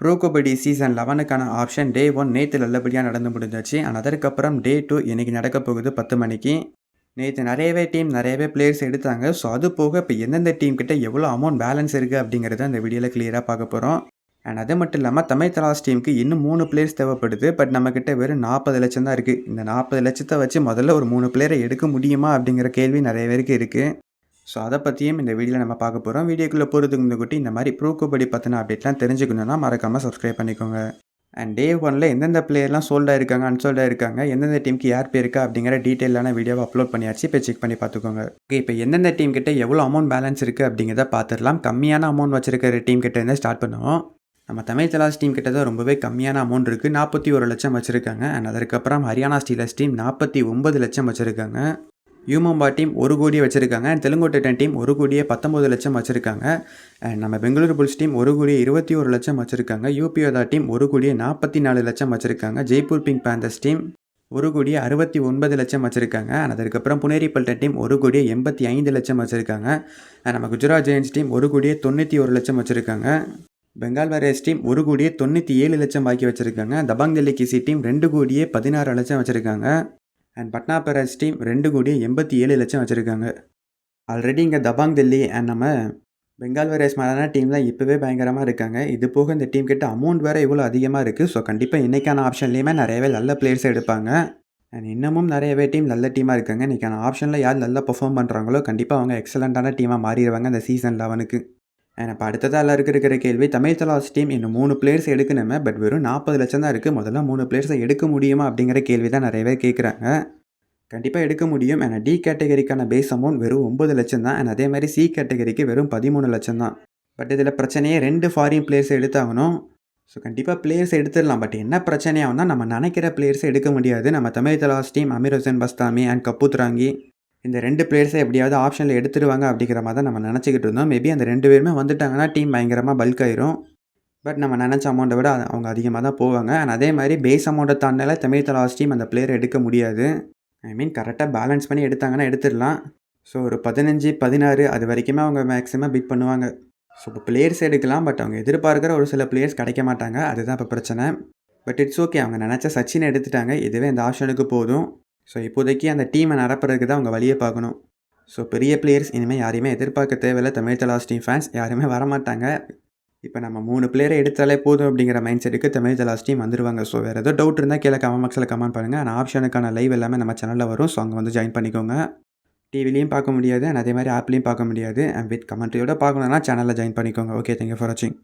Bro kabaddi season லெவனுக்கான option day one நேற்று நல்லபடியாக நடந்து முடிஞ்சாச்சு. அண்ட் அதற்கப்புறம் டே டூ இன்றைக்கி நடக்க போகுது பத்து மணிக்கு. நேற்று நிறையவே டீம் நிறையவே பிளேயர்ஸ் எடுத்தாங்க. ஸோ அது போக இப்போ எந்தெந்த டீம் கிட்ட எவ்வளோ அமௌண்ட் பேலன்ஸ் இருக்குது அப்படிங்கிறத அந்த வீடியோவில் கிளியராக பார்க்க போகிறோம் அண்ட் அது மட்டும் இல்லாமல் தமிழ் தலாஸ் டீமுக்கு இன்னும் மூணு பிளேயர்ஸ் தேவைப்படுது. பட் நம்மக்கிட்ட வெறும் நாற்பது லட்சம் தான் இருக்குது இந்த நாற்பது லட்சத்தை வச்சு முதல்ல ஒரு மூணு பிளேயரை எடுக்க முடியுமா அப்படிங்கிற கேள்வி நிறைய பேருக்கு இருக்குது ஸோ அதை பற்றியும் இந்த வீடியோவில் நம்ம பார்க்க போகிறோம் வீடியோக்குள்ளே போகிறதுக்கு முன்னாடி இந்த மாதிரி ப்ரூ கபடி பற்றின அப்டேட்லாம் தெரிஞ்சுக்கணுன்னா மறக்காமல் சப்ஸ்கிரைப் பண்ணிக்கோங்க. அண்ட் டே ஒனில் எந்தெந்த பிளேயர்லாம் சோல்டாக இருக்காங்க அன்சோல்டாக இருக்காங்க எந்தெந்த டீமுக்கு யார் பேர் இருக்கா அப்படிங்கிற டீட்டெயிலான வீடியோவை அப்லோட் பண்ணியாச்சு. இப்போ செக் பண்ணி பார்த்துக்கோங்க. ஓகே இப்போ எந்தெந்த டீம் கிட்ட எவ்வளோ அமௌண்ட் பேலன்ஸ் இருக்குது அப்படிங்கிறத பார்த்துடலாம். கம்மியான அமௌண்ட் வச்சிருக்கிற டீம் கிட்டேருந்து ஸ்டார்ட் பண்ணுவோம். நம்ம தமிழ் தலாஸ் டீம் கிட்ட தான் ரொம்பவே கம்மியான அமௌண்ட் இருக்குது நாற்பத்தி ஒரு லட்சம் வச்சுருக்காங்க. அண்ட் அதற்கப்புறம் ஹரியானா ஸ்டீலர்ஸ் டீம் நாற்பத்தி ஒன்பது லட்சம் வச்சுருக்காங்க. யூமம்பா டீம் ஒரு கோடியே வச்சுருக்காங்க. அண்ட் தெலுங்கோட்டன் டீம் ஒரு கோடியே பத்தொம்பது லட்சம் வச்சுருக்காங்க. அண்ட் நம்ம பெங்களூரு புல்ஸ் டீம் ஒரு கோடியே இருபத்தி ஒரு லட்சம் வச்சுருக்காங்க. யூபியோதா டீம் ஒரு கோடியே நாற்பத்தி நாலு லட்சம் வச்சுருக்காங்க. ஜெய்ப்பூர் பிங்க் பேந்தர்ஸ் டீம் ஒரு கோடியே அறுபத்தி ஒன்பது லட்சம் வச்சுருக்காங்க. அண்ட் அதுக்கப்புறம் புனேரி பல்டன் டீம் ஒரு கோடியே எண்பத்தி ஐந்து லட்சம் வச்சுருக்காங்க. அண்ட் நம்ம குஜராத் ஜெயின்ஸ் டீம் ஒரு கோடியே தொண்ணூற்றி ஒரு லட்சம் வச்சுருக்காங்க. பெங்கால் வாரியர்ஸ் டீம் ஒரு கோடியே தொண்ணூற்றி ஏழு லட்சம் பாக்கி வச்சுருக்காங்க. தபாங் டெல்லி கிசி டீம் ரெண்டு கோடியே பதினாறு லட்சம் வச்சுருக்காங்க. அண்ட் பட்னா பெரஸ் டீம் ரெண்டு கோடி எண்பத்தி ஏழு லட்சம் வச்சுருக்காங்க. ஆல்ரெடி இங்கே தபாங் தில்லி அண்ட் நம்ம பெங்கால் வாரியர்ஸ் மாதிரியான டீம்லாம் இப்போவே பயங்கரமாக இருக்காங்க. இது போக இந்த டீம் கிட்ட அமௌண்ட் வேறு இவ்வளோ அதிகமாக இருக்குது ஸோ கண்டிப்பாக இன்றைக்கான ஆப்ஷன்லேயுமே நிறையவே நல்ல பிளேயர்ஸ் எடுப்பாங்க. அண்ட் இன்னமும் நிறையவே டீம் நல்ல டீமாக இருக்காங்க. இன்றைக்கான ஆப்ஷனில் யார் நல்லா பர்ஃபார்ம் பண்ணுறாங்களோ கண்டிப்பாக அவங்க எக்ஸலண்ட்டான டீமாக மாறிடுவாங்க இந்த சீசன் லெவனுக்கு அண்ட் இப்போ அடுத்ததாக இருக்கிற கேள்வி தமிழ் தலாஸ் டீம் இன்னும் மூணு பிளேயர்ஸ் எடுக்கணுமே பட் வெறும் நாற்பது லட்சம் தான் இருக்குது முதல்ல மூணு பிளேயர்ஸை எடுக்க முடியுமா அப்படிங்கிற கேள்வி தான் நிறைய பேர் கேட்குறாங்க கண்டிப்பாக எடுக்க முடியும். ஏன்னா டி கேட்டகரிக்கான பேஸ் அமௌண்ட் வெறும் ஒம்பது லட்சம் தான். அண்ட் அதே மாதிரி சி கேட்டகரிக்கு வெறும் பதிமூணு லட்சம் தான். பட் இதில் பிரச்சனையே ரெண்டு ஃபாரின் பிளேயர்ஸ் எடுத்தாகணும். ஸோ கண்டிப்பாக பிளேயர்ஸ் எடுத்துடலாம். பட் என்ன பிரச்சனையாகும்னா நம்ம நினைக்கிற பிளேயர்ஸை எடுக்க முடியாது. நம்ம Tamil Thalaivas team Amir Hussain Bastami and கப்புத்ராங்கி இந்த ரெண்டு பிளேயர்ஸை எப்படியாவது ஆப்ஷனில் எடுத்துருவாங்க அப்படிங்கிற மாதிரி தான் நம்ம நினச்சிக்கிட்டு இருந்தோம். மேபி அந்த ரெண்டு பேருமே வந்துட்டாங்கன்னா டீம் பயங்கரமாக பல்க் ஆயிரும். பட் நம்ம நினச்ச அமௌண்ட்டை விட அவங்க அதிகமாக தான் போவாங்க. அண்ட் அதே மாதிரி பேஸ் அமௌண்ட்டை தாண்டினால தமிழ் தலாஸ் டீம் அந்த பிளேயர் எடுக்க முடியாது. ஐ மீன் கரெக்டாக பேலன்ஸ் பண்ணி எடுத்தாங்கன்னா எடுத்துடலாம். ஸோ ஒரு பதினஞ்சு பதினாறு அது வரைக்குமே அவங்க மேக்ஸிமம் பிட் பண்ணுவாங்க. ஸோ இப்போ பிளேயர்ஸ் எடுக்கலாம் பட் அவங்க எதிர்பார்க்குற ஒரு சில பிளேயர்ஸ் கிடைக்க மாட்டாங்க. அதுதான் இப்போ பிரச்சனை. பட் இட்ஸ் ஓகே அவங்க நினச்ச சச்சினை எடுத்துட்டாங்க. இதுவே இந்த ஆப்ஷனுக்கு போதும். ஸோ இப்போதைக்கு அந்த டீமை நிரப்புறதுக்கு தான் அவங்க வழியை பார்க்கணும். ஸோ பெரிய பிளேயர்ஸ் இனிமேல் யாரையுமே எதிர்பார்க்க தேவையில்லை. தமிழ் தலாஸ் டீம் ஃபேன்ஸ் யாருமே வரமாட்டாங்க. இப்போ நம்ம மூணு பிளேயரை எடுத்தாலே போதும் அப்படிங்கிற மைண்ட் செட்டுக்கு தமிழ் தலாஸ் டீம் வந்துடுவாங்க ஸோ வேறு ஏதோ டவுட் இருந்தால் கீழே கமெண்ட் பாக்ஸில் கமெண்ட் பண்ணுங்கள் ஆனால் ஆப்ஷனுக்கான லைவ் எல்லாமே நம்ம சேனலில் வரும். ஸோ அங்கே வந்து ஜாயின் பண்ணிக்கோங்க. டிவிலையும் பார்க்க முடியாது. அண்ட் அதே மாதிரி ஆப்லேயும் பார்க்க முடியாது. அண்ட் வித் கமெண்ட்ரியோட பார்க்கணுன்னா சேனலில் ஜாயின் பண்ணிக்கோங்க. ஓகே தேங்க்யூ ஃபார் வாட்சிங்